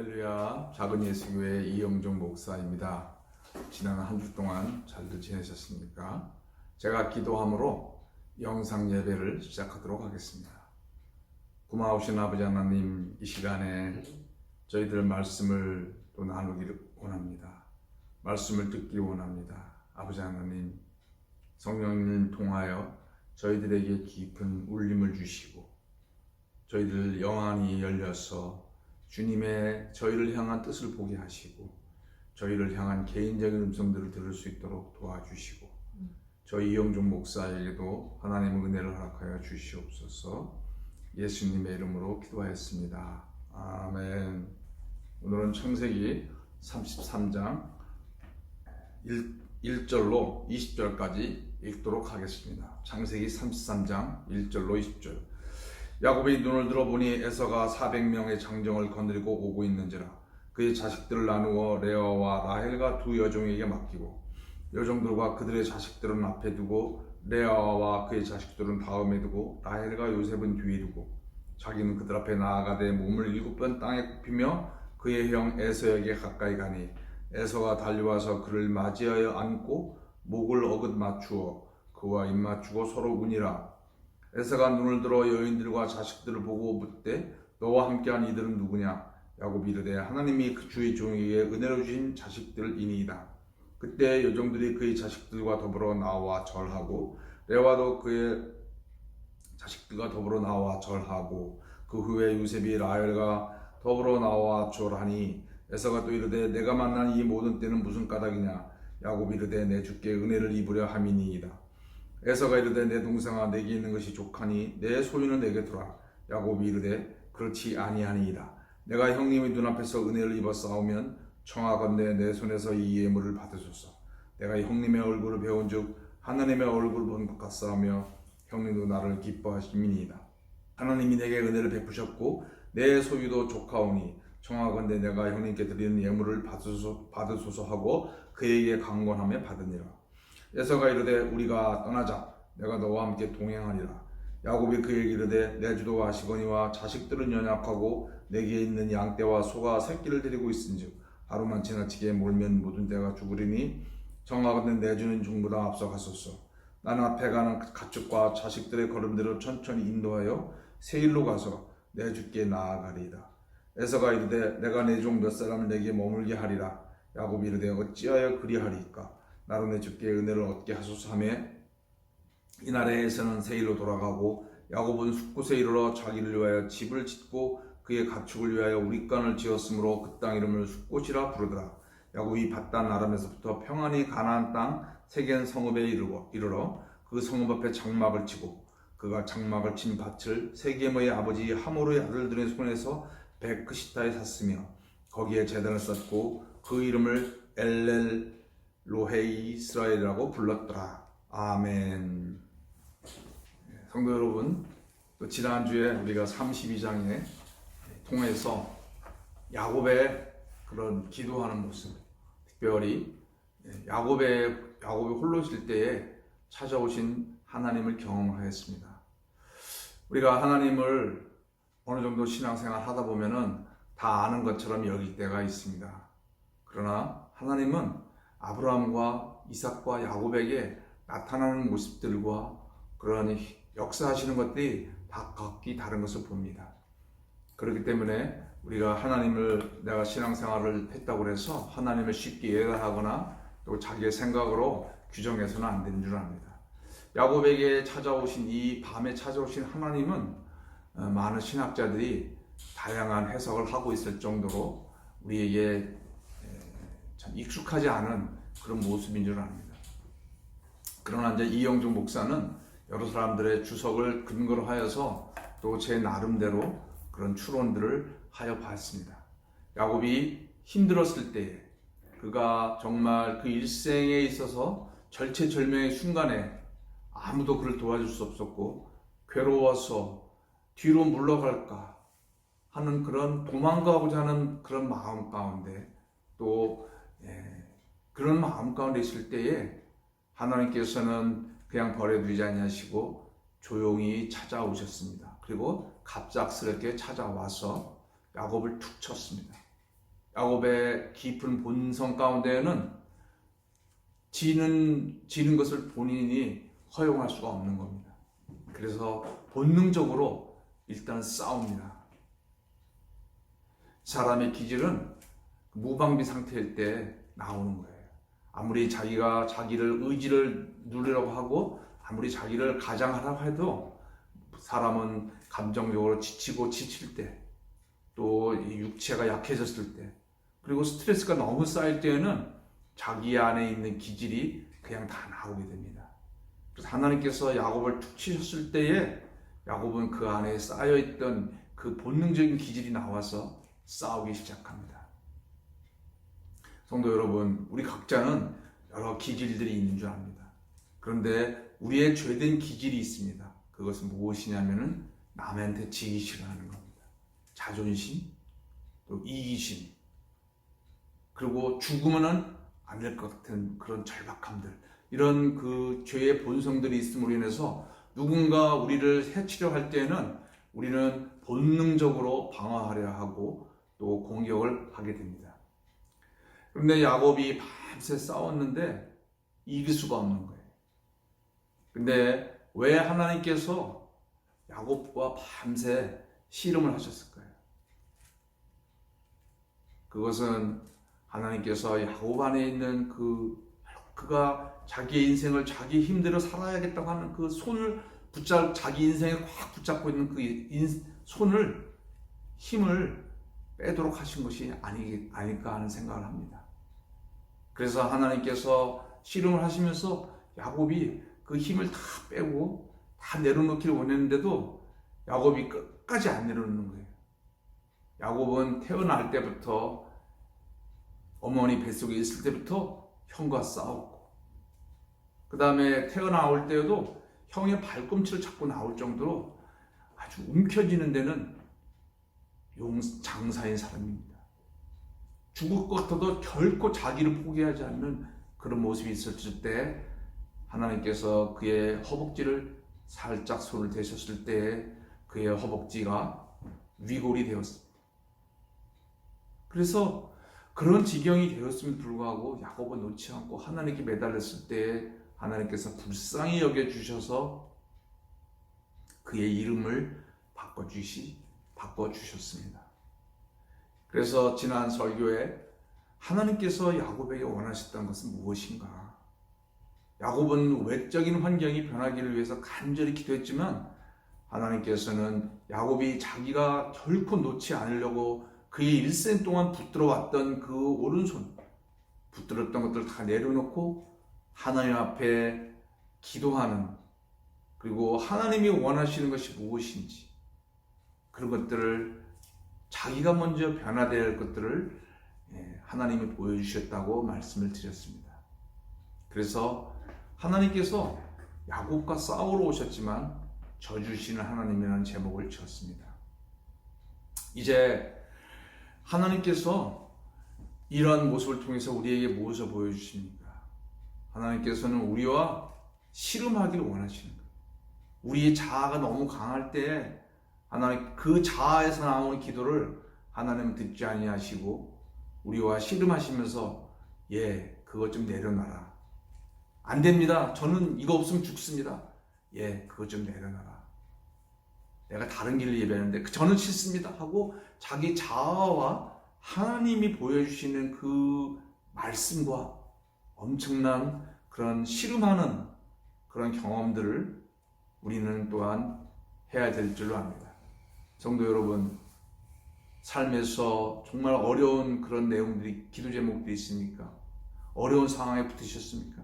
할렐루야 작은 예수교회 이영종 목사입니다. 지난 한 주 동안 잘들 지내셨습니까? 제가 기도함으로 영상 예배를 시작하도록 하겠습니다. 고마우신 아버지 하나님 이 시간에 저희들 말씀을 또 나누기를 원합니다. 말씀을 듣기 원합니다. 아버지 하나님 성령님 통하여 저희들에게 깊은 울림을 주시고 저희들 영안이 열려서 주님의 저희를 향한 뜻을 보게 하시고 저희를 향한 개인적인 음성들을 들을 수 있도록 도와주시고 저희 이영종 목사에게도 하나님의 은혜를 허락하여 주시옵소서 예수님의 이름으로 기도하였습니다. 아멘. 오늘은 창세기 33장 1, 절로 20절까지 읽도록 하겠습니다. 창세기 33장 1절로 20절. 야곱이 눈을 들어보니 에서가 400명의 장정을 거느리고 오고 있는지라 그의 자식들을 나누어 레아와 라헬과 두 여종에게 맡기고 여종들과 그들의 자식들은 앞에 두고 레아와 그의 자식들은 다음에 두고 라헬과 요셉은 뒤에 두고 자기는 그들 앞에 나아가되 몸을 일곱 번 땅에 굽히며 그의 형 에서에게 가까이 가니 에서가 달려와서 그를 맞이하여 안고 목을 어긋 맞추어 그와 입 맞추고 서로 운이라 에서가 눈을 들어 여인들과 자식들을 보고 묻되 너와 함께한 이들은 누구냐? 야곱이 이르되 하나님이 그 주의 종에게 은혜로 주신 자식들이니이다. 그때 여종들이 그의 자식들과 더불어 나와 절하고 레와도 그의 자식들과 더불어 나와 절하고 그 후에 요셉이 라헬과 더불어 나와 절하니 에서가 또 이르되 내가 만난 이 모든 때는 무슨 까닭이냐? 야곱이 이르되 내 주께 은혜를 입으려 함이니이다. 에서가 이르되 내 동생아 내게 있는 것이 족하니 내 소유는 내게 두라. 야곱이 이르되 그렇지 아니하니이다. 내가 형님의 눈앞에서 은혜를 입어 싸우면 청하건대 내 손에서 이 예물을 받으소서. 내가 형님의 얼굴을 배운즉 하나님의 얼굴을 본 것 같사오며 형님도 나를 기뻐하심이니이다. 하나님이 내게 은혜를 베푸셨고 내 소유도 족하오니 청하건대 내가 형님께 드리는 예물을 받으소서, 받으소서 하고 그에게 강권하며 받으니라 에서가 이르되 우리가 떠나자. 내가 너와 함께 동행하리라. 야곱이 그에게 이르되 내 주도 아시거니와 자식들은 연약하고 내게 있는 양떼와 소가 새끼를 데리고 있은즉 하루만 지나치게 몰면 모든 떼가 죽으리니 정하거든 내 주는 중보다 앞서갔었어 나는 앞에 가는 가축과 자식들의 걸음대로 천천히 인도하여 세일로 가서 내 주께 나아가리이다. 에서가 이르되 내가 내 종 몇 사람을 내게 머물게 하리라. 야곱이 이르되 어찌하여 그리하리이까 나로 내 주께 은혜를 얻게 하소서 하며 이날에 에서는 세일로 돌아가고 야곱은 숫곳에 이르러 자기를 위하여 집을 짓고 그의 가축을 위하여 우리간을 지었으므로 그 땅 이름을 숫곳이라 부르더라. 야곱이 바단 아람에서부터 평안히 가나안 땅 세겐 성읍에 이르러 그 성읍 앞에 장막을 치고 그가 장막을 친 밭을 세겜의 아버지 하모르의 아들들의 손에서 베크시타에 샀으며 거기에 제단을 쌓고 그 이름을 엘렐 로헤이 이스라엘이라고 불렀더라. 아멘. 성도 여러분, 또 지난주에 우리가 32장에 통해서 야곱의 그런 기도하는 모습, 특별히 야곱의 야곱이 홀로 있을 때에 찾아오신 하나님을 경험하였습니다. 우리가 하나님을 어느 정도 신앙생활 하다 보면은 다 아는 것처럼 여길 때가 있습니다. 그러나 하나님은 아브라함과 이삭과 야곱에게 나타나는 모습들과 그런 역사하시는 것들이 다 각기 다른 것을 봅니다. 그렇기 때문에 우리가 하나님을 내가 신앙생활을 했다고 해서 하나님을 쉽게 예단하거나 또 자기의 생각으로 규정해서는 안 되는 줄 압니다. 야곱에게 찾아오신 이 밤에 찾아오신 하나님은 어, 많은 신학자들이 다양한 해석을 하고 있을 정도로 우리에게 참 익숙하지 않은 그런 모습인 줄 압니다. 그러나 이제 이영종 목사는 여러 사람들의 주석을 근거로 하여서 또 제 나름대로 그런 추론들을 하여 봤습니다. 야곱이 힘들었을 때 그가 정말 그 일생에 있어서 절체절명의 순간에 아무도 그를 도와줄 수 없었고 괴로워서 뒤로 물러갈까 하는 그런 도망가고자 하는 그런 마음 가운데 또 예, 그런 마음 가운데 있을 때에 하나님께서는 그냥 버려두지 아니하시고 조용히 찾아오셨습니다. 그리고 갑작스럽게 찾아와서 야곱을 툭 쳤습니다. 야곱의 깊은 본성 가운데에는 지는 지는 것을 본인이 허용할 수가 없는 겁니다. 그래서 본능적으로 일단 싸웁니다. 사람의 기질은 무방비 상태일 때 나오는 거예요. 아무리 자기가 자기를 의지를 누리려고 하고 아무리 자기를 가장하라고 해도 사람은 감정적으로 지치고 지칠 때, 또 육체가 약해졌을 때, 그리고 스트레스가 너무 쌓일 때에는 자기 안에 있는 기질이 그냥 다 나오게 됩니다. 그래서 하나님께서 야곱을 툭 치셨을 때에 야곱은 그 안에 쌓여있던 그 본능적인 기질이 나와서 싸우기 시작합니다. 성도 여러분, 우리 각자는 여러 기질들이 있는 줄 압니다. 그런데 우리의 죄된 기질이 있습니다. 그것은 무엇이냐면은 남한테 지기 싫어하는 겁니다. 자존심, 또 이기심, 그리고 죽으면은 안 될 것 같은 그런 절박함들, 이런 그 죄의 본성들이 있음으로 인해서 누군가 우리를 해치려 할 때는 우리는 본능적으로 방어하려 하고 또 공격을 하게 됩니다. 그런데 야곱이 밤새 싸웠는데 이길 수가 없는 거예요. 근데 왜 하나님께서 야곱과 밤새 씨름을 하셨을까요? 그것은 하나님께서 야곱 안에 있는 그 그가 자기의 인생을 자기 힘대로 살아야겠다고 하는 그 손을 붙잡 자기 인생을 꽉 붙잡고 있는 그 인, 손을 힘을 빼도록 하신 것이 아니, 아닐까 하는 생각을 합니다. 그래서 하나님께서 씨름을 하시면서 야곱이 그 힘을 다 빼고 다 내려놓기를 원했는데도 야곱이 끝까지 안 내려놓는 거예요. 야곱은 태어날 때부터 어머니 뱃속에 있을 때부터 형과 싸웠고 그 다음에 태어나올 때에도 형의 발꿈치를 잡고 나올 정도로 아주 움켜쥐는 데는 용 장사인 사람입니다. 죽을 것 같아도 결코 자기를 포기하지 않는 그런 모습이 있었을 때 하나님께서 그의 허벅지를 살짝 손을 대셨을 때 그의 허벅지가 위골이 되었습니다. 그래서 그런 지경이 되었음에도 불구하고 야곱은 놓지 않고 하나님께 매달렸을 때 하나님께서 불쌍히 여겨 주셔서 그의 이름을 바꿔 주시 바꿔 주셨습니다. 그래서 지난 설교에 하나님께서 야곱에게 원하셨던 것은 무엇인가? 야곱은 외적인 환경이 변하기를 위해서 간절히 기도했지만 하나님께서는 야곱이 자기가 결코 놓지 않으려고 그의 일생 동안 붙들어 왔던 그 오른손, 붙들었던 것들을 다 내려놓고 하나님 앞에 기도하는 그리고 하나님이 원하시는 것이 무엇인지 그런 것들을 자기가 먼저 할 것들을 예, 하나님이 보여주셨다고 말씀을 드렸습니다. 그래서 하나님께서 야곱과 싸우러 오셨지만 져주시는 하나님이라는 제목을 지었습니다. 이제 하나님께서 이러한 모습을 통해서 우리에게 무엇을 보여주십니까? 하나님께서는 우리와 씨름하기를 원하시는 거예요. 우리의 자아가 너무 강할 때 하나님 그 자아에서 나오는 기도를 하나님은 듣지 아니하시고 우리와 씨름하시면서 예 그것 좀 내려놔라. 안 됩니다. 저는 이거 없으면 죽습니다. 예 그것 좀 내려놔라. 내가 다른 길을 예배하는데 저는 싫습니다 하고 자기 자아와 하나님이 보여주시는 그 말씀과 엄청난 그런 씨름하는 그런 경험들을 우리는 또한 해야 될 줄로 압니다. 성도 여러분, 삶에서 정말 어려운 그런 내용들이 기도 제목들이 있습니까? 어려운 상황에 붙으셨습니까?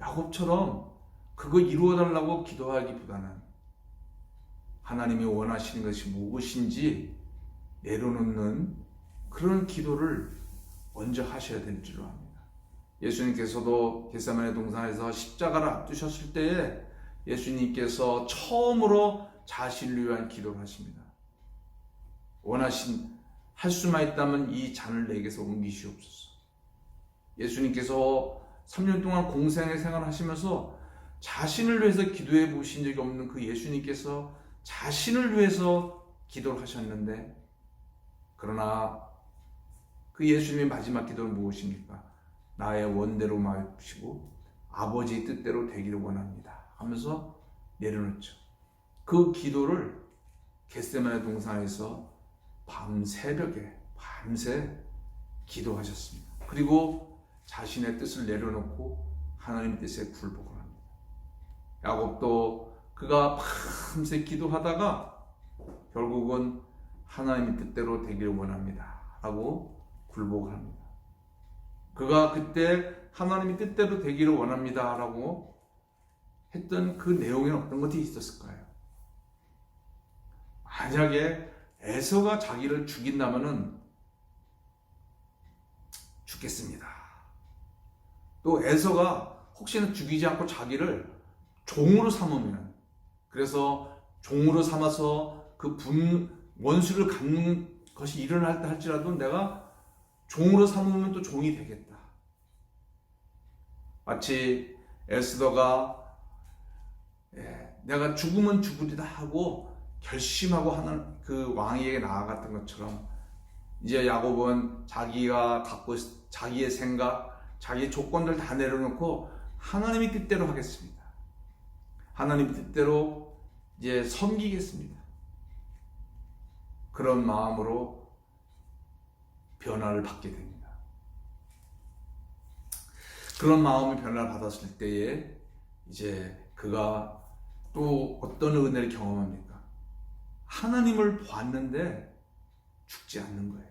야곱처럼 그거 이루어 달라고 기도하기보다는 하나님이 원하시는 것이 무엇인지 내려놓는 그런 기도를 먼저 하셔야 될 줄로 압니다. 예수님께서도 겟세마네 동산에서 십자가를 앞두셨을 때에 예수님께서 처음으로 자신을 위한 기도를 하십니다. 원하신 할 수만 있다면 이 잔을 내게서 옮기시옵소서. 예수님께서 3년 동안 공생의 생활을 하시면서 자신을 위해서 기도해 보신 적이 없는 그 예수님께서 자신을 위해서 기도를 하셨는데 그러나 그 예수님의 마지막 기도는 무엇입니까? 나의 원대로 마시고 아버지의 뜻대로 되기를 원합니다. 하면서 내려놓죠. 그 기도를 겟세마네 동산에서 밤 새벽에 밤새 기도하셨습니다. 그리고 자신의 뜻을 내려놓고 하나님 뜻에 굴복을 합니다. 야곱도 그가 밤새 기도하다가 결국은 하나님의 뜻대로 되기를 원합니다. 하고 굴복을 합니다. 그가 그때 하나님의 뜻대로 되기를 원합니다. 라고 했던 그 내용에 어떤 것이 있었을까요? 만약에 에서가 자기를 죽인다면은 죽겠습니다. 또 에서가 혹시나 죽이지 않고 자기를 종으로 삼으면 그래서 종으로 삼아서 그 분 원수를 갖는 것이 일어날 때 할지라도 내가 종으로 삼으면 또 종이 되겠다. 마치 에스더가 예, 내가 죽으면 죽으리다 하고 결심하고 하는 그 왕에게 나아갔던 것처럼 이제 야곱은 자기가 갖고 있- 자기의 생각, 자기의 조건들 다 내려놓고 하나님의 뜻대로 하겠습니다. 하나님의 뜻대로 이제 섬기겠습니다. 그런 마음으로 변화를 받게 됩니다. 그런 마음의 변화를 받았을 때에 이제 그가 또 어떤 은혜를 경험합니까? 하나님을 봤는데 죽지 않는 거예요.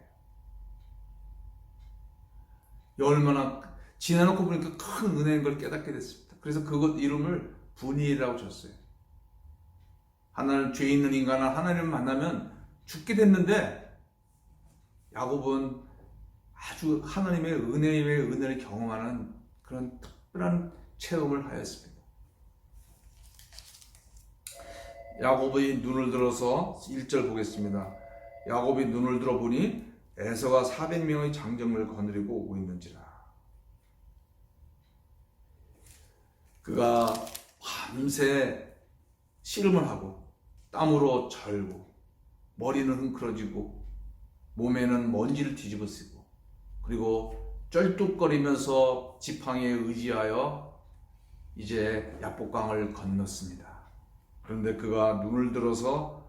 얼마나 지나놓고 보니까 큰 은혜인 걸 깨닫게 됐습니다. 그래서 그것 이름을 분이라고 줬어요. 하나님 죄 있는 인간은 하나님을 만나면 죽게 됐는데 야곱은 아주 하나님의 은혜의 은혜를 경험하는 그런 특별한 체험을 하였습니다. 야곱의 눈을 들어서 1절 보겠습니다. 야곱이 눈을 들어 보니 에서가 400명의 장정을 거느리고 오고 있는지라. 그가 밤새 씨름을 하고 땀으로 절고 머리는 흥크러지고 몸에는 먼지를 뒤집어 쓰고 그리고 쩔뚝거리면서 지팡이에 의지하여 이제 야복강을 건넜습니다. 그런데 그가 눈을 들어서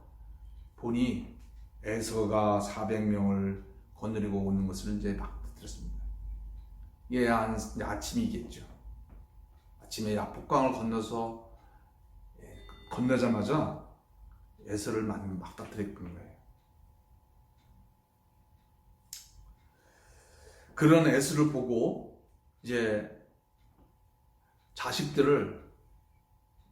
보니 에서가 400명을 거느리고 오는 것을 이제 막 들었습니다. 이게 한 아침이겠죠. 아침에 야복강을 건너서 예, 건너자마자 에서를 막 맞닥뜨렸던 거예요. 그런 에서를 보고 이제 자식들을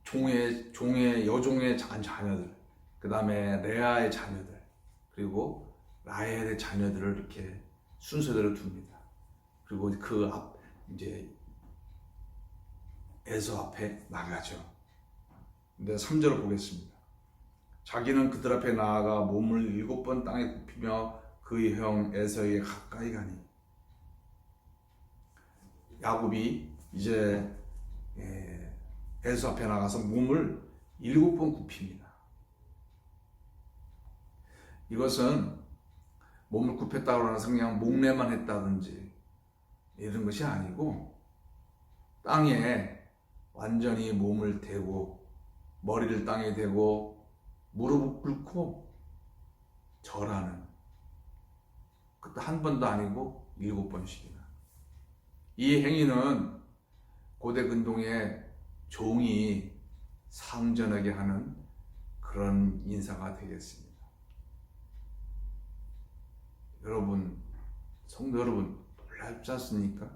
종의 종의 여종의 자녀들, 그 다음에 레아의 자녀들, 그리고 라헬의 자녀들을 이렇게 순서대로 둡니다. 그리고 그 앞 이제 에서 앞에 나가죠. 근데 3절을 보겠습니다. 자기는 그들 앞에 나아가 몸을 일곱 번 땅에 굽히며 그의 형 에서에게 가까이 가니 야곱이 이제 예, 에서 앞에 나가서 몸을 일곱 번 굽힙니다. 이것은 몸을 굽혔다고 하는 그냥 목례만 했다든지 이런 것이 아니고 땅에 완전히 몸을 대고 머리를 땅에 대고 무릎을 꿇고 절하는 그것도 한 번도 아니고 일곱 번씩이나 이 행위는 고대 근동의 종이 상전하게 하는 그런 인사가 되겠습니다. 여러분, 성도 여러분, 놀랍지 않습니까?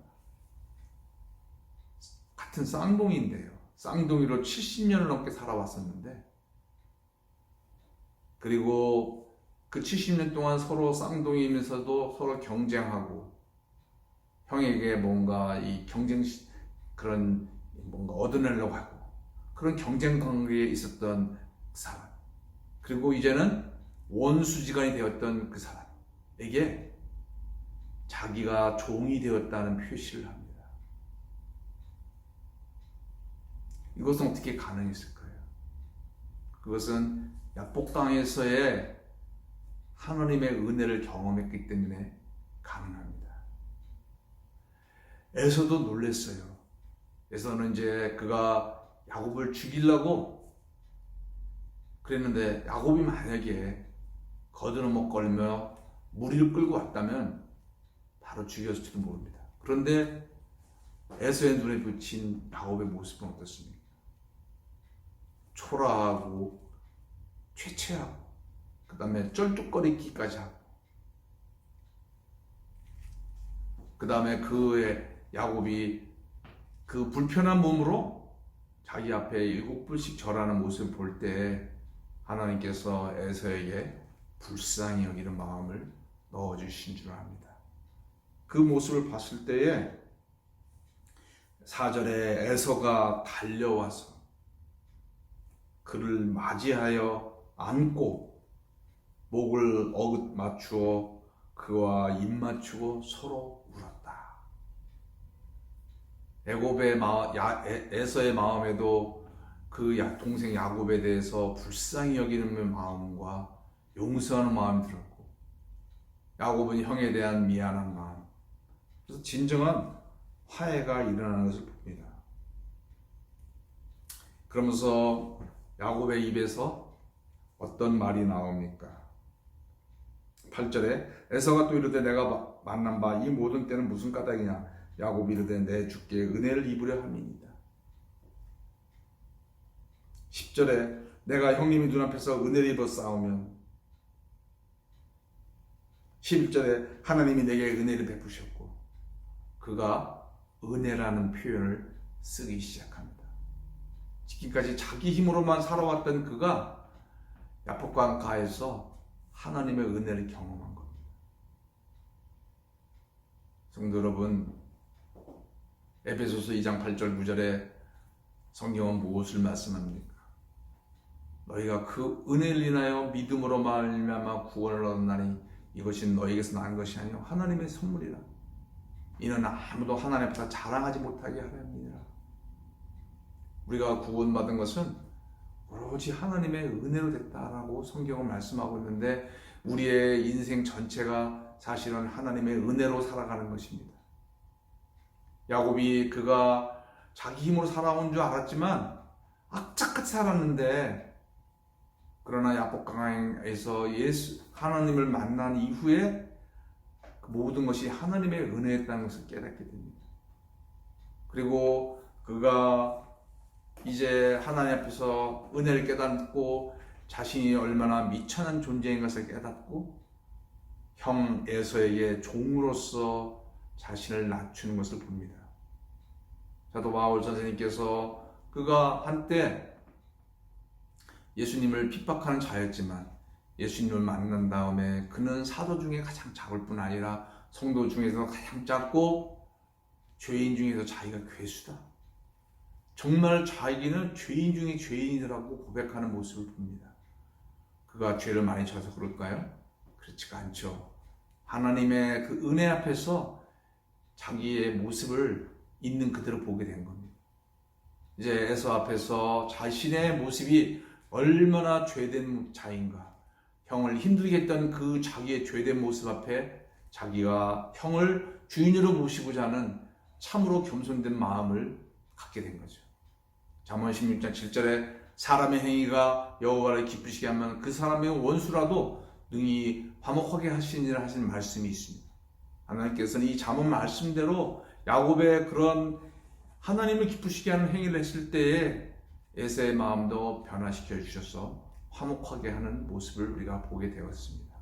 같은 쌍둥이인데요. 쌍둥이로 70년을 넘게 살아왔었는데, 그리고 그 70년 동안 서로 쌍둥이면서도 서로 경쟁하고, 형에게 뭔가 이 경쟁, 그런 뭔가 얻어내려고 하고, 그런 경쟁 관계에 있었던 사람. 그리고 이제는 원수지간이 되었던 그 사람에게 자기가 종이 되었다는 표시를 합니다. 이것은 어떻게 가능했을까요? 그것은 약복당에서의 하나님의 은혜를 경험했기 때문에 가능합니다. 에서도 놀랬어요. 에서는 이제 그가 야곱을 죽이려고 그랬는데 야곱이 만약에 거드름목 걸며 무리를 끌고 왔다면 바로 죽였을지도 모릅니다. 그런데 에서의 눈에 비친 야곱의 모습은 어떻습니까? 초라하고 최체하고 그 다음에 쩔뚝거리기까지 하고 그 다음에 그의 야곱이 그 불편한 몸으로 자기 앞에 일곱 불씩 절하는 모습을 볼 때 하나님께서 에서에게 불쌍히 여기는 마음을 넣어주신 줄 압니다. 그 모습을 봤을 때에 사절에 에서가 달려와서 그를 맞이하여 안고 목을 어긋 맞추어 그와 입 맞추고 서로. 애곱의 마, 야, 에, 에서의 마음에도 그 야, 동생 야곱에 대해서 불쌍히 여기는 마음과 용서하는 마음이 들었고 야곱은 형에 대한 미안한 마음 그래서 진정한 화해가 일어나는 것을 봅니다. 그러면서 야곱의 입에서 어떤 말이 나옵니까? 8절에 에서가 또 이르되 내가 만난 바 이 모든 때는 무슨 까닭이냐 야곱이 이르되 내 주께 은혜를 입으려 함이니이다 10절에 내가 형님이 눈앞에서 은혜를 입어 싸우면 11절에 하나님이 내게 은혜를 베푸셨고 그가 은혜라는 표현을 쓰기 시작합니다. 지금까지 자기 힘으로만 살아왔던 그가 야복강 가에서 하나님의 은혜를 경험한 겁니다. 성도 여러분, 에베소서 2장 8절 9절에 성경은 무엇을 말씀합니까? 너희가 그 은혜를 인하여 믿음으로 말미암아 구원을 얻었나니 이것이 너희에게서 난 것이 아니요 하나님의 선물이라. 이는 아무도 하나님 앞에서 자랑하지 못하게 하렵니다. 우리가 구원받은 것은 오로지 하나님의 은혜로 됐다라고 성경은 말씀하고 있는데 우리의 인생 전체가 사실은 하나님의 은혜로 살아가는 것입니다. 야곱이 그가 자기 힘으로 살아온 줄 알았지만 악착같이 살았는데 그러나 야복강에서 예수 하나님을 만난 이후에 그 모든 것이 하나님의 은혜였다는 것을 깨닫게 됩니다. 그리고 그가 이제 하나님 앞에서 은혜를 깨닫고 자신이 얼마나 미천한 존재인 것을 깨닫고 형 에서에게 종으로서 자신을 낮추는 것을 봅니다. 사도 바울 선생님께서 그가 한때 예수님을 핍박하는 자였지만 예수님을 만난 다음에 그는 사도 중에 가장 작을 뿐 아니라 성도 중에서 가장 작고 죄인 중에서 자기가 괴수다. 정말 자기는 죄인 중에 죄인이라고 고백하는 모습을 봅니다. 그가 죄를 많이 져서 그럴까요? 그렇지가 않죠. 하나님의 그 은혜 앞에서 자기의 모습을 있는 그대로 보게 된 겁니다. 이제 에서 앞에서 자신의 모습이 얼마나 죄된 자인가, 형을 힘들게 했던 그 자기의 죄된 모습 앞에 자기가 형을 주인으로 모시고자 하는 참으로 겸손된 마음을 갖게 된 거죠. 잠언 16장 7절에 사람의 행위가 여호와를 기쁘시게 하면 그 사람의 원수라도 능히 화목하게 하시니라 하신 말씀이 있습니다. 하나님께서는 이 잠언 말씀대로 야곱의 그런 하나님을 기쁘시게 하는 행위를 했을 때에 에서의 마음도 변화시켜 주셔서 화목하게 하는 모습을 우리가 보게 되었습니다.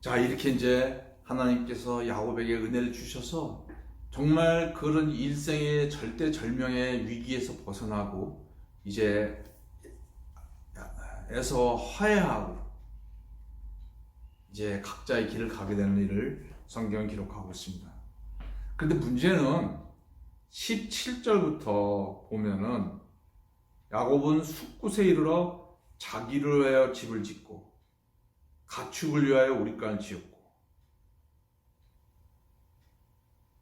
자, 이렇게 이제 하나님께서 야곱에게 은혜를 주셔서 정말 그런 일생의 절대절명의 위기에서 벗어나고 이제 에서 화해하고 이제 각자의 길을 가게 되는 일을 성경은 기록하고 있습니다. 그런데 문제는 17절부터 보면은 야곱은 숲곳에 이르러 자기를 위하여 집을 짓고 가축을 위하여 우리간을 지었고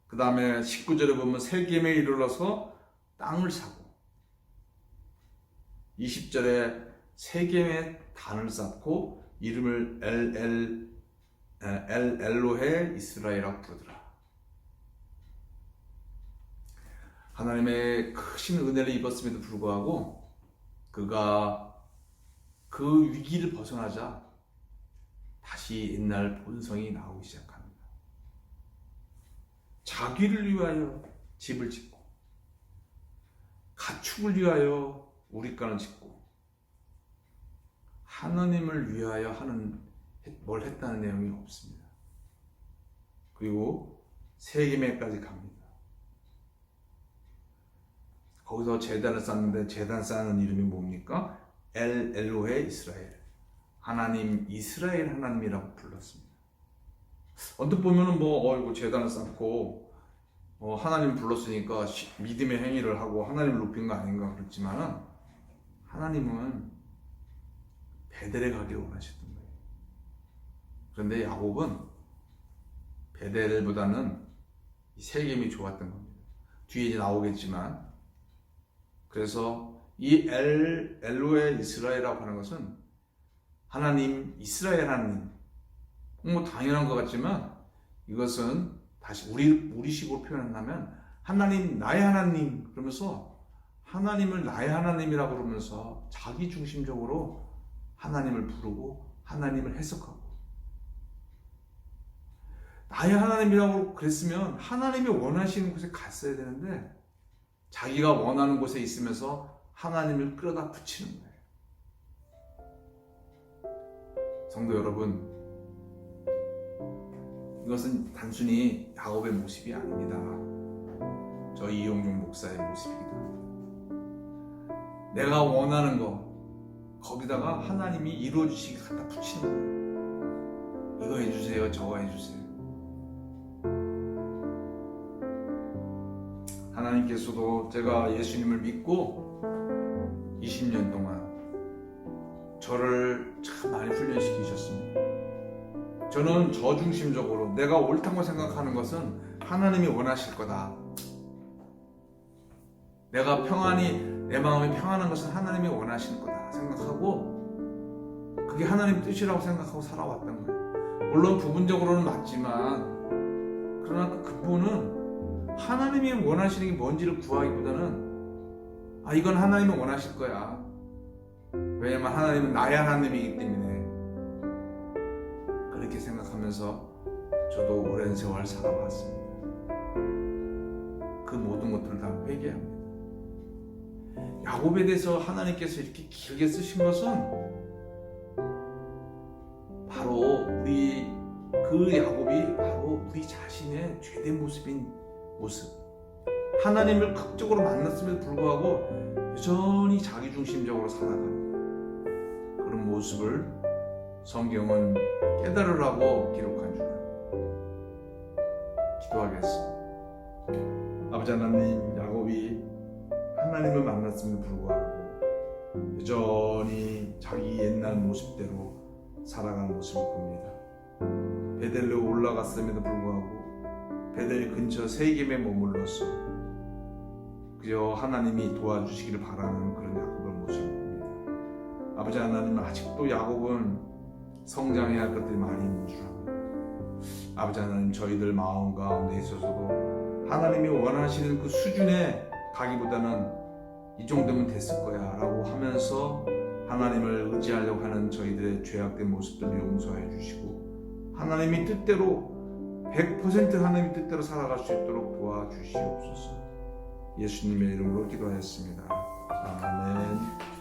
그 다음에 19절에 보면 세겜에 이르러서 땅을 사고 20절에 세겜에 단을 쌓고 이름을 엘엘 엘 엘로헤 이스라엘이라고 부르더라. 하나님의 크신 은혜를 입었음에도 불구하고 그가 그 위기를 벗어나자 다시 옛날 본성이 나오기 시작합니다. 자기를 위하여 집을 짓고 가축을 위하여 우리가는 짓고 하나님을 위하여 하는 뭘 했다는 내용이 없습니다. 그리고 세계매까지 갑니다. 거기서 재단을 쌓는데 재단 쌓는 이름이 뭡니까? 엘 엘로헤 이스라엘. 하나님 이스라엘 하나님이라고 불렀습니다. 언뜻 보면은 뭐 어이구 재단을 쌓고 어, 하나님 불렀으니까 시- 믿음의 행위를 하고 하나님을 높인 거 아닌가 그렇지만은 하나님은 베델에 가기를 원하셨던. 그런데 야곱은 베델보다는 이 세겜이 좋았던 겁니다. 뒤에 이제 나오겠지만 그래서 이 엘, 엘로의 이스라엘이라고 하는 것은 하나님 이스라엘 하나님 뭐 당연한 것 같지만 이것은 다시 우리 우리식으로 표현한다면 하나님 나의 하나님 그러면서 하나님을 나의 하나님이라고 그러면서 자기 중심적으로 하나님을 부르고 하나님을 해석하고 나의 하나님이라고 그랬으면 하나님이 원하시는 곳에 갔어야 되는데 자기가 원하는 곳에 있으면서 하나님을 끌어다 붙이는 거예요. 성도 여러분, 이것은 단순히 야곱의 모습이 아닙니다. 저 이용종 목사의 모습입니다. 내가 원하는 거 거기다가 하나님이 이루어 주시기 갖다 붙이는 거예요. 이거 해주세요, 저거 해주세요. 하나님께서도 제가 예수님을 믿고 20년 동안 저를 참 많이 훈련시키셨습니다. 저는 저 중심적으로 내가 옳다고 생각하는 것은 하나님이 원하실 거다. 내가 평안히 내 마음이 평안한 것은 하나님이 원하실 거다 생각하고 그게 하나님 뜻이라고 생각하고 살아왔던 거예요. 물론 부분적으로는 맞지만 그러나 그 근본은 하나님이 원하시는 게 뭔지를 구하기보다는 아 이건 하나님이 원하실 거야. 왜냐면 하나님은 나의 하나님이기 때문에 그렇게 생각하면서 저도 오랜 세월 살아왔습니다. 그 모든 것들을 다 회개합니다. 야곱에 대해서 하나님께서 이렇게 길게 쓰신 것은 바로 우리 그 야곱이 바로 우리 자신의 죄된 모습인 모습. 하나님을 극적으로 만났음에도 불구하고 여전히 자기 중심적으로 살아가는 그런 모습을 성경은 깨달으라고 기록한 줄 기도하겠습니다. 아버지 하나님, 야곱이 하나님을 만났음에도 불구하고 여전히 자기 옛날 모습대로 살아가는 모습을 봅니다. 베델로 올라갔음에도 불구하고 베델 근처 세겜에 머물러서 그저 하나님이 도와주시기를 바라는 그런 야곱의 모습을 봅니다. 아버지 하나님 아직도 야곱은 성장해야 할 것들이 많이 있는 줄 압니다. 아버지 하나님 저희들 마음 가운데 있어서도 하나님이 원하시는 그 수준에 가기보다는 이 정도면 됐을 거야 라고 하면서 하나님을 의지하려고 하는 저희들의 죄악된 모습들을 용서해 주시고 하나님이 뜻대로 100% 하나님의 뜻대로 살아갈 수 있도록 도와주시옵소서 예수님의 이름으로 기도하였습니다. 아멘